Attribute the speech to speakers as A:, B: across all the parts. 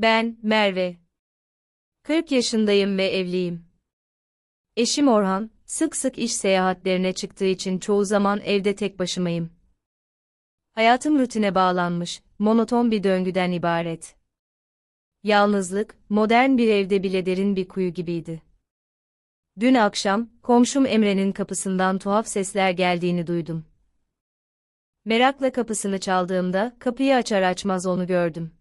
A: Ben, Merve. 40 yaşındayım ve evliyim. Eşim Orhan, sık sık iş seyahatlerine çıktığı için çoğu zaman evde tek başımayım. Hayatım rutine bağlanmış, monoton bir döngüden ibaret. Yalnızlık, modern bir evde bile derin bir kuyu gibiydi. Dün akşam, komşum Emre'nin kapısından tuhaf sesler geldiğini duydum. Merakla kapısını çaldığımda, kapıyı açar açmaz onu gördüm.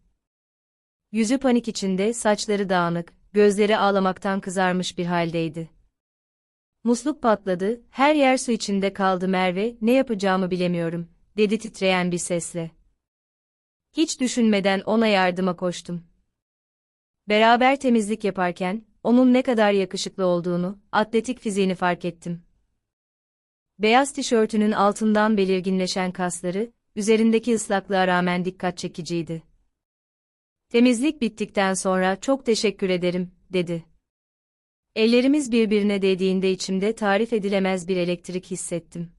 A: Yüzü panik içinde, saçları dağınık, gözleri ağlamaktan kızarmış bir haldeydi. Musluk patladı, her yer su içinde kaldı Merve, ne yapacağımı bilemiyorum, dedi titreyen bir sesle. Hiç düşünmeden ona yardıma koştum. Beraber temizlik yaparken, onun ne kadar yakışıklı olduğunu, atletik fiziğini fark ettim. Beyaz tişörtünün altından belirginleşen kasları, üzerindeki ıslaklığa rağmen dikkat çekiciydi. Temizlik bittikten sonra çok teşekkür ederim, dedi. Ellerimiz birbirine değdiğinde içimde tarif edilemez bir elektrik hissettim.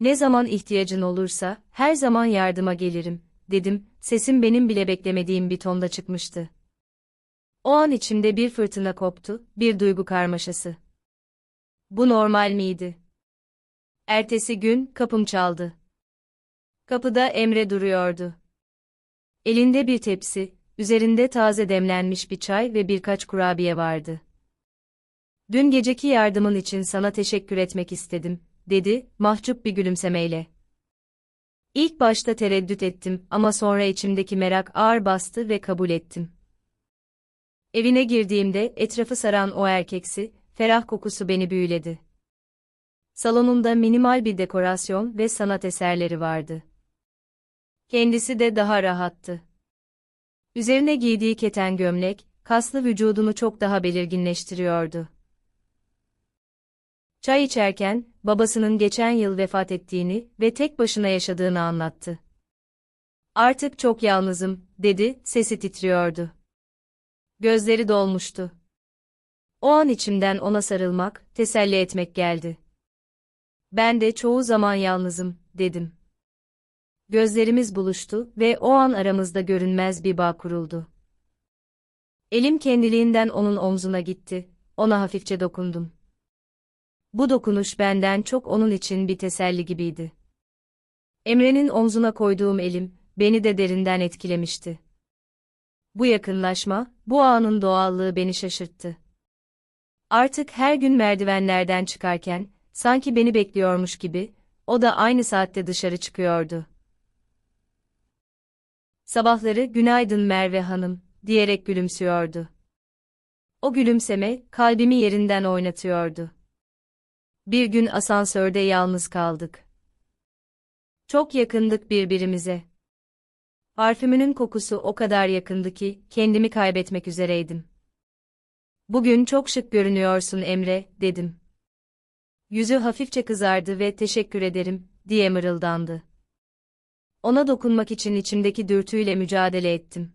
A: Ne zaman ihtiyacın olursa, her zaman yardıma gelirim, dedim, sesim benim bile beklemediğim bir tonda çıkmıştı. O an içimde bir fırtına koptu, bir duygu karmaşası. Bu normal miydi? Ertesi gün kapım çaldı. Kapıda Emre duruyordu. Elinde bir tepsi, üzerinde taze demlenmiş bir çay ve birkaç kurabiye vardı. Dün geceki yardımın için sana teşekkür etmek istedim, dedi, mahcup bir gülümsemeyle. İlk başta tereddüt ettim ama sonra içimdeki merak ağır bastı ve kabul ettim. Evine girdiğimde etrafı saran o erkeksi, ferah kokusu beni büyüledi. Salonunda minimal bir dekorasyon ve sanat eserleri vardı. Kendisi de daha rahattı. Üzerine giydiği keten gömlek, kaslı vücudunu çok daha belirginleştiriyordu. Çay içerken, babasının geçen yıl vefat ettiğini ve tek başına yaşadığını anlattı. Artık çok yalnızım, dedi, sesi titriyordu. Gözleri dolmuştu. O an içimden ona sarılmak, teselli etmek geldi. Ben de çoğu zaman yalnızım, dedim. Gözlerimiz buluştu ve o an aramızda görünmez bir bağ kuruldu. Elim kendiliğinden onun omzuna gitti, ona hafifçe dokundum. Bu dokunuş benden çok onun için bir teselli gibiydi. Emre'nin omzuna koyduğum elim, beni de derinden etkilemişti. Bu yakınlaşma, bu anın doğallığı beni şaşırttı. Artık her gün merdivenlerden çıkarken, sanki beni bekliyormuş gibi, o da aynı saatte dışarı çıkıyordu. Sabahları günaydın Merve Hanım, diyerek gülümsüyordu. O gülümseme, kalbimi yerinden oynatıyordu. Bir gün asansörde yalnız kaldık. Çok yakındık birbirimize. Parfümünün kokusu o kadar yakındı ki, kendimi kaybetmek üzereydim. Bugün çok şık görünüyorsun Emre, dedim. Yüzü hafifçe kızardı ve teşekkür ederim, diye mırıldandı. Ona dokunmak için içimdeki dürtüyle mücadele ettim.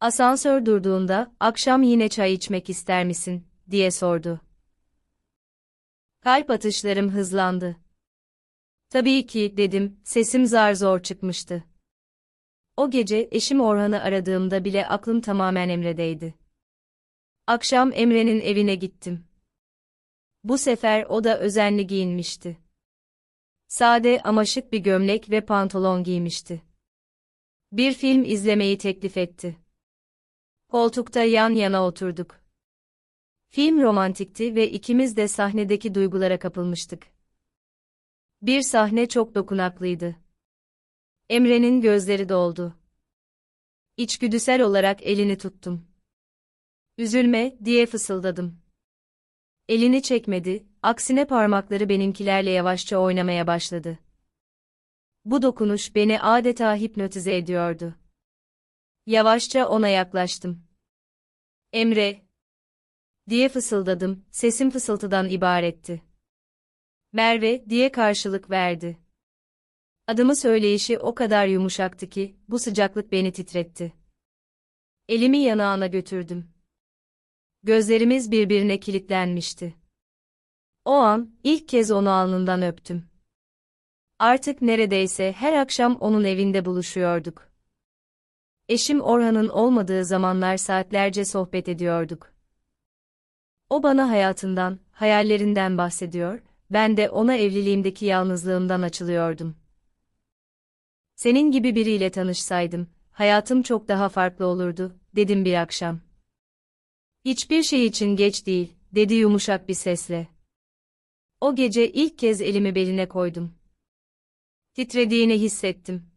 A: Asansör durduğunda, akşam yine çay içmek ister misin, diye sordu. Kalp atışlarım hızlandı. Tabii ki, dedim, sesim zar zor çıkmıştı. O gece eşim Orhan'ı aradığımda bile aklım tamamen Emre'deydi. Akşam Emre'nin evine gittim. Bu sefer o da özenli giyinmişti. Sade ama şık bir gömlek ve pantolon giymişti. Bir film izlemeyi teklif etti. Koltukta yan yana oturduk. Film romantikti ve ikimiz de sahnedeki duygulara kapılmıştık. Bir sahne çok dokunaklıydı. Emre'nin gözleri doldu. İçgüdüsel olarak elini tuttum. Üzülme, diye fısıldadım. Elini çekmedi, aksine parmakları benimkilerle yavaşça oynamaya başladı. Bu dokunuş beni adeta hipnotize ediyordu. Yavaşça ona yaklaştım. Emre, diye fısıldadım, sesim fısıltıdan ibaretti. Merve, diye karşılık verdi. Adımı söyleyişi o kadar yumuşaktı ki, bu sıcaklık beni titretti. Elimi yanağına götürdüm. Gözlerimiz birbirine kilitlenmişti. O an, ilk kez onu alnından öptüm. Artık neredeyse her akşam onun evinde buluşuyorduk. Eşim Orhan'ın olmadığı zamanlar saatlerce sohbet ediyorduk. O bana hayatından, hayallerinden bahsediyor, ben de ona evliliğimdeki yalnızlığımdan açılıyordum. Senin gibi biriyle tanışsaydım, hayatım çok daha farklı olurdu, dedim bir akşam. Hiçbir şey için geç değil, dedi yumuşak bir sesle. O gece ilk kez elimi beline koydum. Titrediğini hissettim.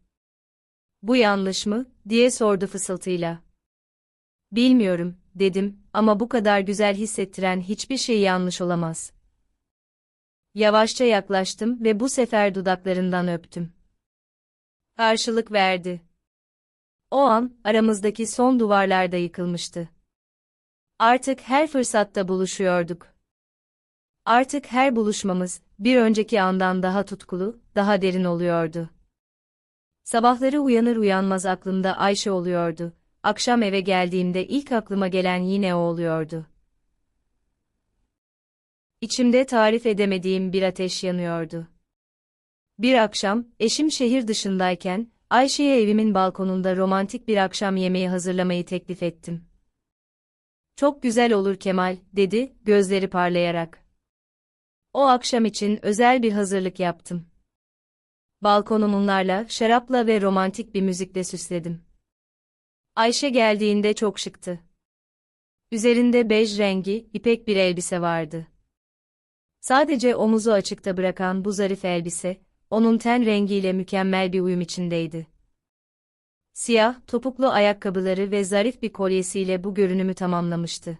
A: Bu yanlış mı, diye sordu fısıltıyla. Bilmiyorum, dedim, ama bu kadar güzel hissettiren hiçbir şey yanlış olamaz. Yavaşça yaklaştım ve bu sefer dudaklarından öptüm. Karşılık verdi. O an, aramızdaki son duvarlar da yıkılmıştı. Artık her fırsatta buluşuyorduk. Artık her buluşmamız, bir önceki andan daha tutkulu, daha derin oluyordu. Sabahları uyanır uyanmaz aklımda Ayşe oluyordu. Akşam eve geldiğimde ilk aklıma gelen yine o oluyordu. İçimde tarif edemediğim bir ateş yanıyordu. Bir akşam, eşim şehir dışındayken, Ayşe'ye evimin balkonunda romantik bir akşam yemeği hazırlamayı teklif ettim. Çok güzel olur Kemal, dedi, gözleri parlayarak. O akşam için özel bir hazırlık yaptım. Balkonu mumlarla, şarapla ve romantik bir müzikle süsledim. Ayşe geldiğinde çok şıktı. Üzerinde bej rengi, ipek bir elbise vardı. Sadece omuzu açıkta bırakan bu zarif elbise, onun ten rengiyle mükemmel bir uyum içindeydi. Siyah, topuklu ayakkabıları ve zarif bir kolyesiyle bu görünümü tamamlamıştı.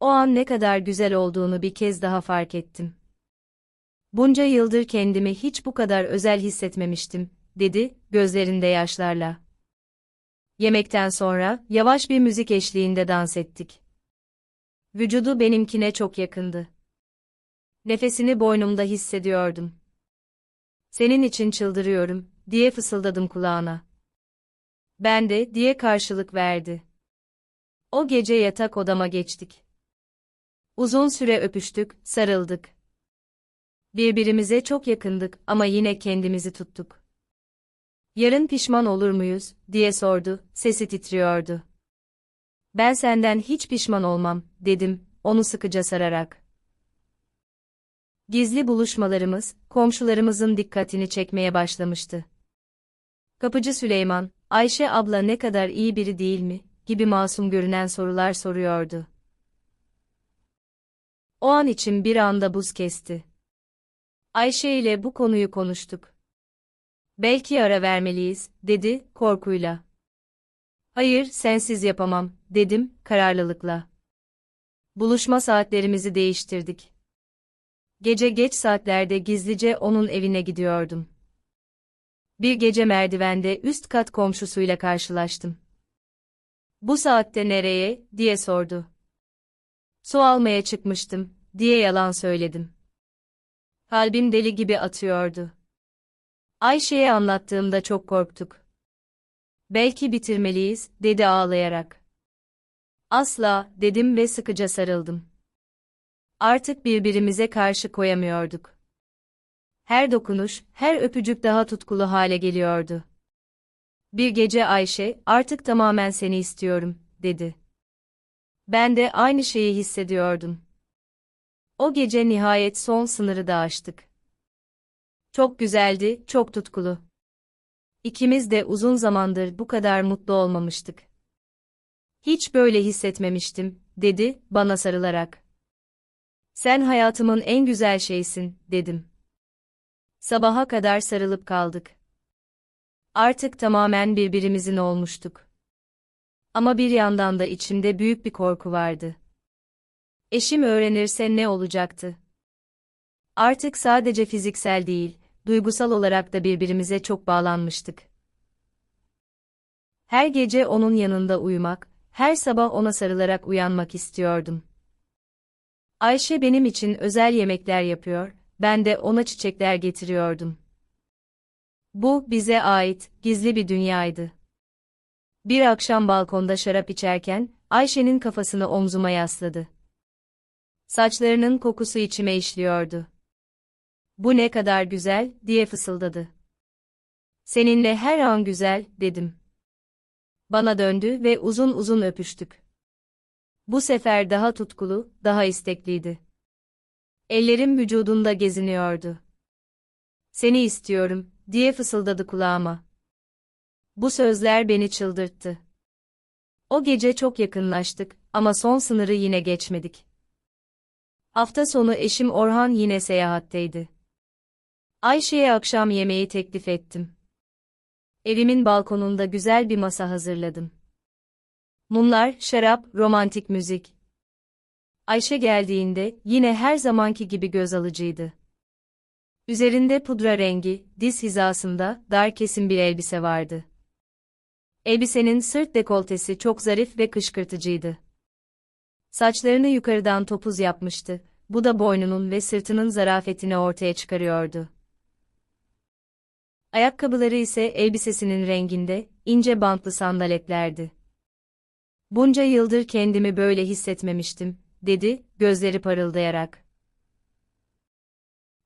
A: O an ne kadar güzel olduğunu bir kez daha fark ettim. Bunca yıldır kendimi hiç bu kadar özel hissetmemiştim, dedi, gözlerinde yaşlarla. Yemekten sonra, yavaş bir müzik eşliğinde dans ettik. Vücudu benimkine çok yakındı. Nefesini boynumda hissediyordum. Senin için çıldırıyorum, diye fısıldadım kulağına. Ben de, diye karşılık verdi. O gece yatak odama geçtik. Uzun süre öpüştük, sarıldık. Birbirimize çok yakındık ama yine kendimizi tuttuk. Yarın pişman olur muyuz, diye sordu, sesi titriyordu. Ben senden hiç pişman olmam, dedim, onu sıkıca sararak. Gizli buluşmalarımız, komşularımızın dikkatini çekmeye başlamıştı. Kapıcı Süleyman, Ayşe abla ne kadar iyi biri değil mi, gibi masum görünen sorular soruyordu. O an için bir anda buz kesti. Ayşe ile bu konuyu konuştuk. Belki ara vermeliyiz, dedi, korkuyla. Hayır, sensiz yapamam, dedim, kararlılıkla. Buluşma saatlerimizi değiştirdik. Gece geç saatlerde gizlice onun evine gidiyordum. Bir gece merdivende üst kat komşusuyla karşılaştım. Bu saatte nereye, diye sordu. Su almaya çıkmıştım, diye yalan söyledim. Kalbim deli gibi atıyordu. Ayşe'ye anlattığımda çok korktuk. Belki bitirmeliyiz, dedi ağlayarak. Asla, dedim ve sıkıca sarıldım. Artık birbirimize karşı koyamıyorduk. Her dokunuş, her öpücük daha tutkulu hale geliyordu. Bir gece Ayşe, artık tamamen seni istiyorum, dedi. Ben de aynı şeyi hissediyordum. O gece nihayet son sınırı da aştık. Çok güzeldi, çok tutkulu. İkimiz de uzun zamandır bu kadar mutlu olmamıştık. Hiç böyle hissetmemiştim, dedi, bana sarılarak. Sen hayatımın en güzel şeysin, dedim. Sabaha kadar sarılıp kaldık. Artık tamamen birbirimizin olmuştuk. Ama bir yandan da içimde büyük bir korku vardı. Eşim öğrenirse ne olacaktı? Artık sadece fiziksel değil, duygusal olarak da birbirimize çok bağlanmıştık. Her gece onun yanında uyumak, her sabah ona sarılarak uyanmak istiyordum. Ayşe benim için özel yemekler yapıyor, ben de ona çiçekler getiriyordum. Bu, bize ait, gizli bir dünyaydı. Bir akşam balkonda şarap içerken, Ayşe'nin kafasını omzuma yasladı. Saçlarının kokusu içime işliyordu. Bu ne kadar güzel, diye fısıldadı. Seninle her an güzel, dedim. Bana döndü ve uzun uzun öpüştük. Bu sefer daha tutkulu, daha istekliydi. Ellerim vücudunda geziniyordu. Seni istiyorum, diye fısıldadı kulağıma. Bu sözler beni çıldırttı. O gece çok yakınlaştık ama son sınırı yine geçmedik. Hafta sonu eşim Orhan yine seyahatteydi. Ayşe'ye akşam yemeği teklif ettim. Evimin balkonunda güzel bir masa hazırladım. Mumlar, şarap, romantik müzik. Ayşe geldiğinde yine her zamanki gibi göz alıcıydı. Üzerinde pudra rengi, diz hizasında dar kesim bir elbise vardı. Elbisenin sırt dekoltesi çok zarif ve kışkırtıcıydı. Saçlarını yukarıdan topuz yapmıştı, bu da boynunun ve sırtının zarafetini ortaya çıkarıyordu. Ayakkabıları ise elbisesinin renginde, ince bantlı sandaletlerdi. Bunca yıldır kendimi böyle hissetmemiştim, dedi, gözleri parıldayarak.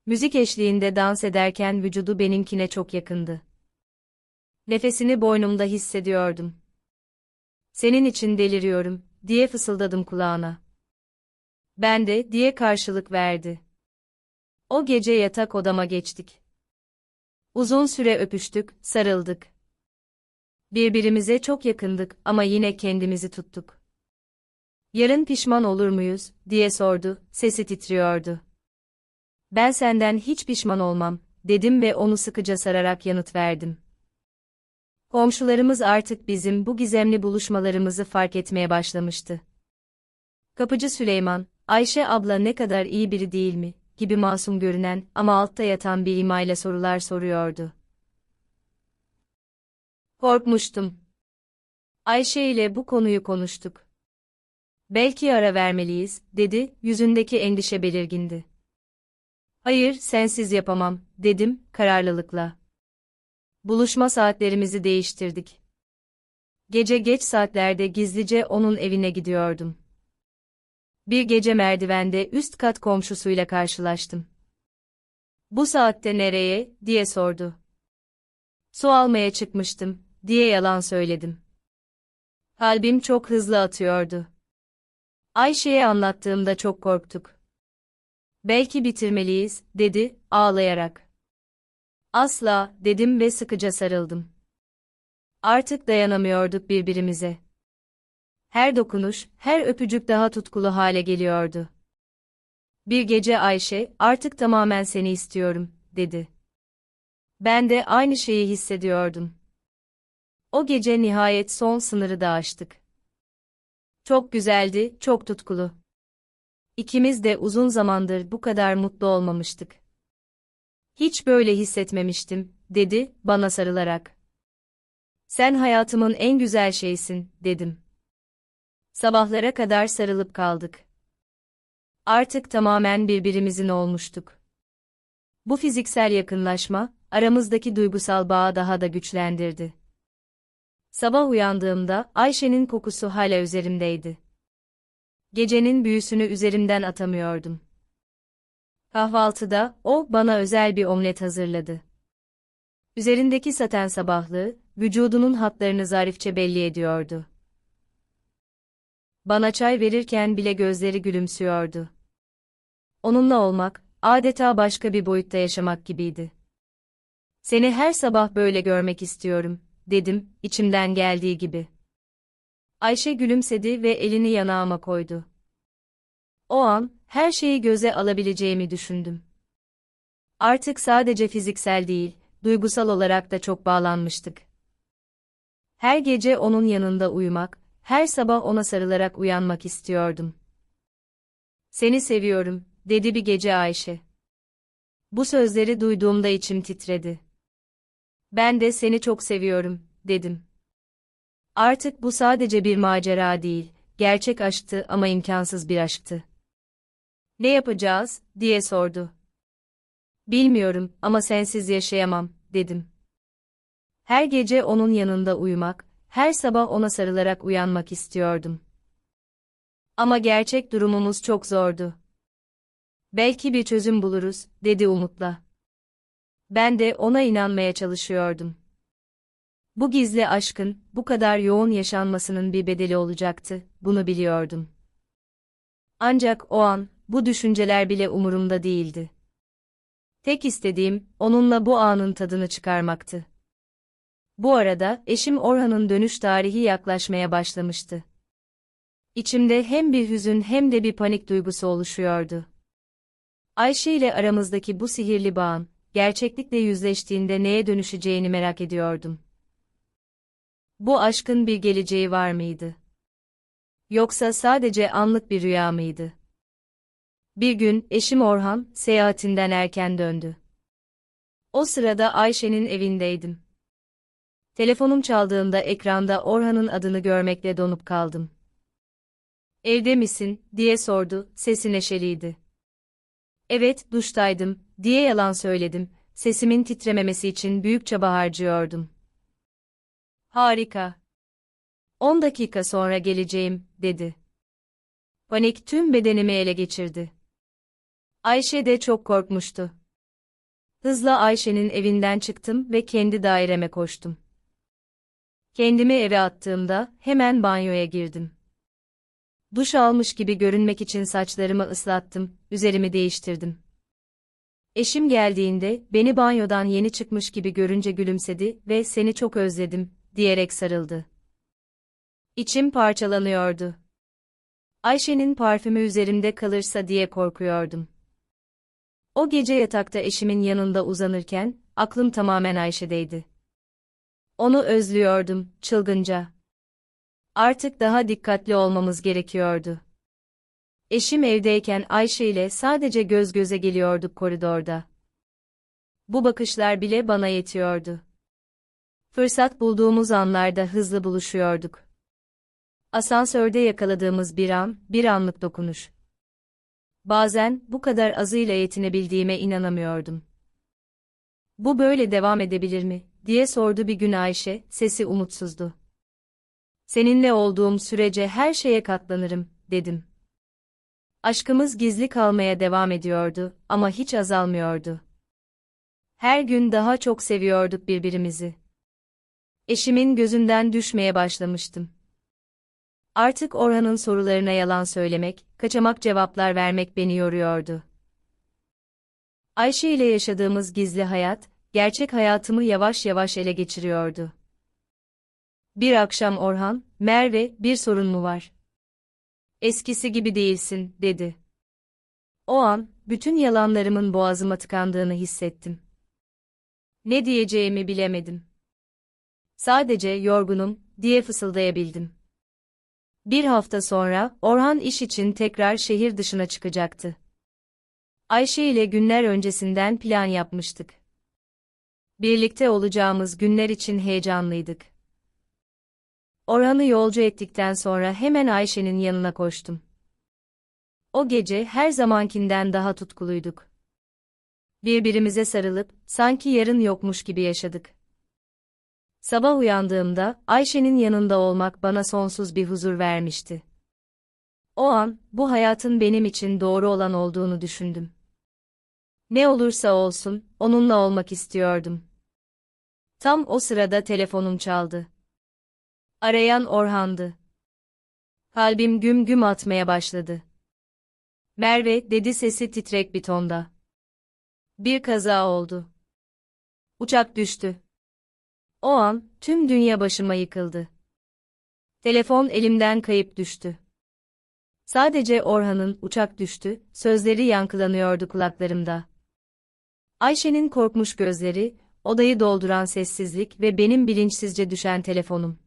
A: Müzik eşliğinde dans ederken vücudu benimkine çok yakındı. Nefesini boynumda hissediyordum. Senin için deliriyorum, diye fısıldadım kulağına. Ben de, diye karşılık verdi. O gece yatak odama geçtik. Uzun süre öpüştük, sarıldık. Birbirimize çok yakındık ama yine kendimizi tuttuk. Yarın pişman olur muyuz, diye sordu, sesi titriyordu. Ben senden hiç pişman olmam, dedim ve onu sıkıca sararak yanıt verdim. Komşularımız artık bizim bu gizemli buluşmalarımızı fark etmeye başlamıştı. Kapıcı Süleyman, Ayşe abla ne kadar iyi biri değil mi, gibi masum görünen ama altta yatan bir imayla sorular soruyordu. Korkmuştum. Ayşe ile bu konuyu konuştuk. Belki ara vermeliyiz, dedi, yüzündeki endişe belirgindi. Hayır, sensiz yapamam, dedim, kararlılıkla. Buluşma saatlerimizi değiştirdik. Gece geç saatlerde gizlice onun evine gidiyordum. Bir gece merdivende üst kat komşusuyla karşılaştım. Bu saatte nereye, diye sordu. Su almaya çıkmıştım, diye yalan söyledim. Kalbim çok hızlı atıyordu. Ayşe'ye anlattığımda çok korktuk. Belki bitirmeliyiz, dedi, ağlayarak. Asla, dedim ve sıkıca sarıldım. Artık dayanamıyorduk birbirimize. Her dokunuş, her öpücük daha tutkulu hale geliyordu. Bir gece Ayşe, artık tamamen seni istiyorum, dedi. Ben de aynı şeyi hissediyordum. O gece nihayet son sınırı da aştık. Çok güzeldi, çok tutkulu. İkimiz de uzun zamandır bu kadar mutlu olmamıştık. Hiç böyle hissetmemiştim, dedi, bana sarılarak. Sen hayatımın en güzel şeysin, dedim. Sabahlara kadar sarılıp kaldık. Artık tamamen birbirimizin olmuştuk. Bu fiziksel yakınlaşma, aramızdaki duygusal bağı daha da güçlendirdi. Sabah uyandığımda Ayşe'nin kokusu hala üzerimdeydi. Gecenin büyüsünü üzerimden atamıyordum. Kahvaltıda o bana özel bir omlet hazırladı. Üzerindeki saten sabahlığı, vücudunun hatlarını zarifçe belli ediyordu. Bana çay verirken bile gözleri gülümsüyordu. Onunla olmak, adeta başka bir boyutta yaşamak gibiydi. Seni her sabah böyle görmek istiyorum, dedim, içimden geldiği gibi. Ayşe gülümsedi ve elini yanağıma koydu. O an, her şeyi göze alabileceğimi düşündüm. Artık sadece fiziksel değil, duygusal olarak da çok bağlanmıştık. Her gece onun yanında uyumak, her sabah ona sarılarak uyanmak istiyordum. Seni seviyorum, dedi bir gece Ayşe. Bu sözleri duyduğumda içim titredi. Ben de seni çok seviyorum, dedim. Artık bu sadece bir macera değil, gerçek aşktı ama imkansız bir aşktı. Ne yapacağız, diye sordu. Bilmiyorum ama sensiz yaşayamam, dedim. Her gece onun yanında uyumak, her sabah ona sarılarak uyanmak istiyordum. Ama gerçek durumumuz çok zordu. Belki bir çözüm buluruz, dedi umutla. Ben de ona inanmaya çalışıyordum. Bu gizli aşkın, bu kadar yoğun yaşanmasının bir bedeli olacaktı, bunu biliyordum. Ancak o an, bu düşünceler bile umurumda değildi. Tek istediğim, onunla bu anın tadını çıkarmaktı. Bu arada, eşim Orhan'ın dönüş tarihi yaklaşmaya başlamıştı. İçimde hem bir hüzün hem de bir panik duygusu oluşuyordu. Ayşe ile aramızdaki bu sihirli bağın, gerçeklikle yüzleştiğinde neye dönüşeceğini merak ediyordum. Bu aşkın bir geleceği var mıydı? Yoksa sadece anlık bir rüya mıydı? Bir gün eşim Orhan seyahatinden erken döndü. O sırada Ayşe'nin evindeydim. Telefonum çaldığında ekranda Orhan'ın adını görmekle donup kaldım. Evde misin, diye sordu, sesi neşeliydi. Evet, duştaydım, diye yalan söyledim, sesimin titrememesi için büyük çaba harcıyordum. Harika. 10 dakika sonra geleceğim, dedi. Panik tüm bedenimi ele geçirdi. Ayşe de çok korkmuştu. Hızla Ayşe'nin evinden çıktım ve kendi daireme koştum. Kendimi eve attığımda hemen banyoya girdim. Duş almış gibi görünmek için saçlarımı ıslattım, üzerimi değiştirdim. Eşim geldiğinde beni banyodan yeni çıkmış gibi görünce gülümsedi ve seni çok özledim diyerek sarıldı. İçim parçalanıyordu. Ayşe'nin parfümü üzerimde kalırsa diye korkuyordum. O gece yatakta eşimin yanında uzanırken aklım tamamen Ayşe'deydi. Onu özlüyordum, çılgınca. Artık daha dikkatli olmamız gerekiyordu. Eşim evdeyken Ayşe ile sadece göz göze geliyorduk koridorda. Bu bakışlar bile bana yetiyordu. Fırsat bulduğumuz anlarda hızlı buluşuyorduk. Asansörde yakaladığımız bir an, bir anlık dokunuş. Bazen bu kadar azıyla yetinebildiğime inanamıyordum. Bu böyle devam edebilir mi, diye sordu bir gün Ayşe, sesi umutsuzdu. Seninle olduğum sürece her şeye katlanırım, dedim. Aşkımız gizli kalmaya devam ediyordu ama hiç azalmıyordu. Her gün daha çok seviyorduk birbirimizi. Eşimin gözünden düşmeye başlamıştım. Artık Orhan'ın sorularına yalan söylemek, kaçamak cevaplar vermek beni yoruyordu. Ayşe ile yaşadığımız gizli hayat, gerçek hayatımı yavaş yavaş ele geçiriyordu. Bir akşam Orhan, Merve, bir sorun mu var? Eskisi gibi değilsin, dedi. O an, bütün yalanlarımın boğazıma tıkandığını hissettim. Ne diyeceğimi bilemedim. Sadece yorgunum, diye fısıldayabildim. Bir hafta sonra, Orhan iş için tekrar şehir dışına çıkacaktı. Ayşe ile günler öncesinden plan yapmıştık. Birlikte olacağımız günler için heyecanlıydık. Orhan'ı yolcu ettikten sonra hemen Ayşe'nin yanına koştum. O gece her zamankinden daha tutkuluyduk. Birbirimize sarılıp, sanki yarın yokmuş gibi yaşadık. Sabah uyandığımda, Ayşe'nin yanında olmak bana sonsuz bir huzur vermişti. O an, bu hayatın benim için doğru olan olduğunu düşündüm. Ne olursa olsun, onunla olmak istiyordum. Tam o sırada telefonum çaldı. Arayan Orhan'dı. Kalbim güm güm atmaya başladı. Merve, dedi sesi titrek bir tonda. Bir kaza oldu. Uçak düştü. O an, tüm dünya başıma yıkıldı. Telefon elimden kayıp düştü. Sadece Orhan'ın uçak düştü, sözleri yankılanıyordu kulaklarımda. Ayşe'nin korkmuş gözleri, odayı dolduran sessizlik ve benim bilinçsizce düşen telefonum.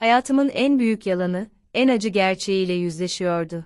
A: Hayatımın en büyük yalanı, en acı gerçeğiyle yüzleşiyordu.